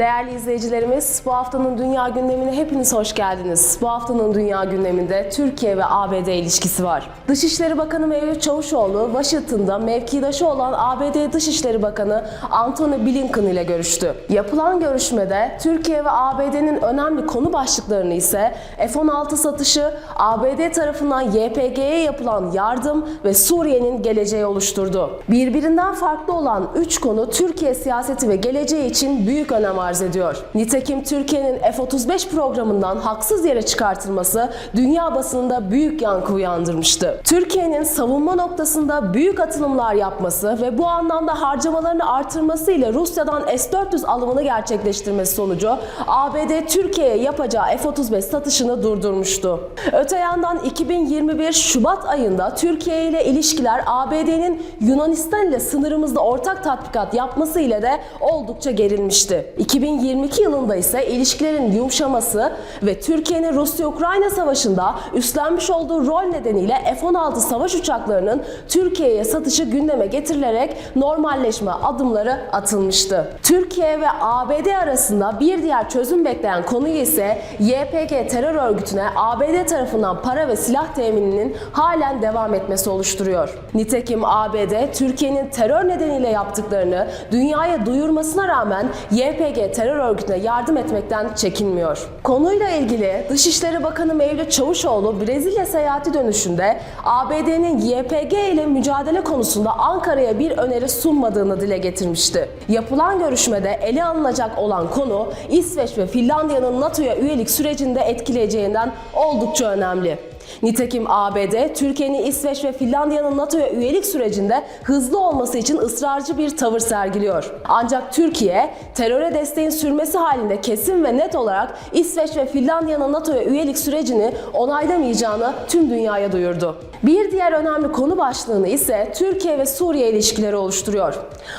Değerli izleyicilerimiz, bu haftanın dünya gündemine hepiniz hoş geldiniz. Bu haftanın dünya gündeminde Türkiye ve ABD ilişkisi var. Dışişleri Bakanı Mevlüt Çavuşoğlu, Washington'da mevkidaşı olan ABD Dışişleri Bakanı Antony Blinken ile görüştü. Yapılan görüşmede Türkiye ve ABD'nin önemli konu başlıklarını ise F-16 satışı, ABD tarafından YPG'ye yapılan yardım ve Suriye'nin geleceği oluşturdu. Birbirinden farklı olan üç konu Türkiye siyaseti ve geleceği için büyük önem arz ediyor. Nitekim Türkiye'nin F-35 programından haksız yere çıkartılması dünya basınında büyük yankı uyandırmıştı. Türkiye'nin savunma noktasında büyük atılımlar yapması ve bu anlamda harcamalarını artırması ile Rusya'dan S-400 alımını gerçekleştirmesi sonucu ABD Türkiye'ye yapacağı F-35 satışını durdurmuştu. Öte yandan 2021 Şubat ayında Türkiye ile ilişkiler ABD'nin Yunanistan ile sınırımızda ortak tatbikat yapması ile de oldukça gerilmişti. 2022 yılında ise ilişkilerin yumuşaması ve Türkiye'nin Rusya-Ukrayna savaşında üstlenmiş olduğu rol nedeniyle F-16 savaş uçaklarının Türkiye'ye satışı gündeme getirilerek normalleşme adımları atılmıştı. Türkiye ve ABD arasında bir diğer çözüm bekleyen konu ise YPG terör örgütüne ABD tarafından para ve silah temininin halen devam etmesi oluşturuyor. Nitekim ABD Türkiye'nin terör nedeniyle yaptıklarını dünyaya duyurmasına rağmen YPG terör örgütüne yardım etmekten çekinmiyor. Konuyla ilgili Dışişleri Bakanı Mevlüt Çavuşoğlu Brezilya seyahati dönüşünde ABD'nin YPG ile mücadele konusunda Ankara'ya bir öneri sunmadığını dile getirmişti. Yapılan görüşmede ele alınacak olan konu İsveç ve Finlandiya'nın NATO'ya üyelik sürecinde etkileyeceğinden oldukça önemli. Nitekim ABD, Türkiye'nin İsveç ve Finlandiya'nın NATO'ya üyelik sürecinde hızlı olması için ısrarcı bir tavır sergiliyor. Ancak Türkiye, teröre desteğin sürmesi halinde kesin ve net olarak İsveç ve Finlandiya'nın NATO'ya üyelik sürecini onaylamayacağını tüm dünyaya duyurdu. Bir diğer önemli konu başlığını ise Türkiye ve Suriye ilişkileri oluşturuyor.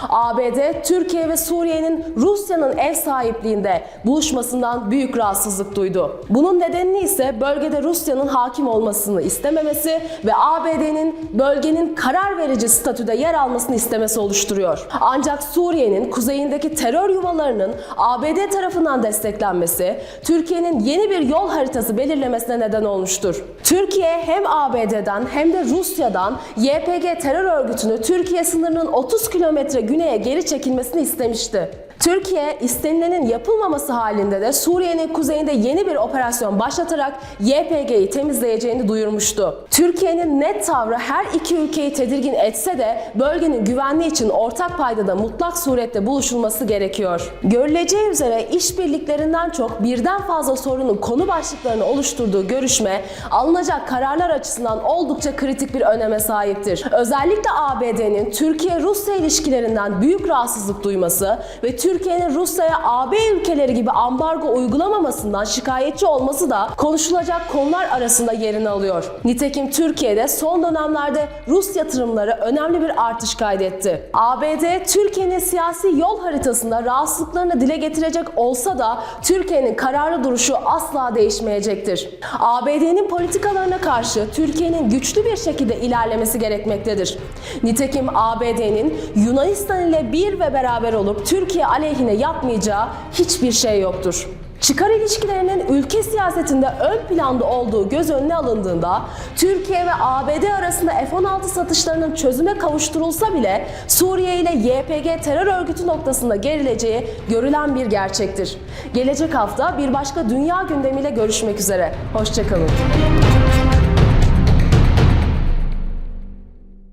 ABD, Türkiye ve Suriye'nin Rusya'nın ev sahipliğinde buluşmasından büyük rahatsızlık duydu. Bunun nedenini ise bölgede Rusya'nın hakim olmasını istememesi ve ABD'nin bölgenin karar verici statüde yer almasını istemesi oluşturuyor. Ancak Suriye'nin kuzeyindeki terör yuvalarının ABD tarafından desteklenmesi, Türkiye'nin yeni bir yol haritası belirlemesine neden olmuştur. Türkiye hem ABD'den hem de Rusya'dan YPG terör örgütünü Türkiye sınırının 30 kilometre güneye geri çekilmesini istemişti. Türkiye istenilenin yapılmaması halinde de Suriye'nin kuzeyinde yeni bir operasyon başlatarak YPG'yi temizleyeceğini duyurmuştu. Türkiye'nin net tavrı her iki ülkeyi tedirgin etse de bölgenin güvenliği için ortak paydada mutlak surette buluşulması gerekiyor. Görüleceği üzere işbirliklerinden çok birden fazla sorunun konu başlıklarını oluşturduğu görüşme alınacak kararlar açısından oldukça kritik bir öneme sahiptir. Özellikle ABD'nin Türkiye-Rusya ilişkilerinden büyük rahatsızlık duyması ve Türkiye'nin Rusya'ya AB ülkeleri gibi ambargo uygulamamasından şikayetçi olması da konuşulacak konular arasında yerini alıyor. Nitekim Türkiye'de son dönemlerde Rus yatırımları önemli bir artış kaydetti. ABD Türkiye'nin siyasi yol haritasında rahatsızlıklarını dile getirecek olsa da Türkiye'nin kararlı duruşu asla değişmeyecektir. ABD'nin politikalarına karşı Türkiye'nin güçlü bir şekilde ilerlemesi gerekmektedir. Nitekim ABD'nin Yunanistan ile bir ve beraber olup Türkiye aleyhine yapmayacağı hiçbir şey yoktur. Çıkar ilişkilerinin ülke siyasetinde ön planda olduğu göz önüne alındığında Türkiye ve ABD arasında F-16 satışlarının çözüme kavuşturulsa bile Suriye ile YPG terör örgütü noktasında gerileceği görülen bir gerçektir. Gelecek hafta bir başka dünya gündemiyle görüşmek üzere. Hoşçakalın.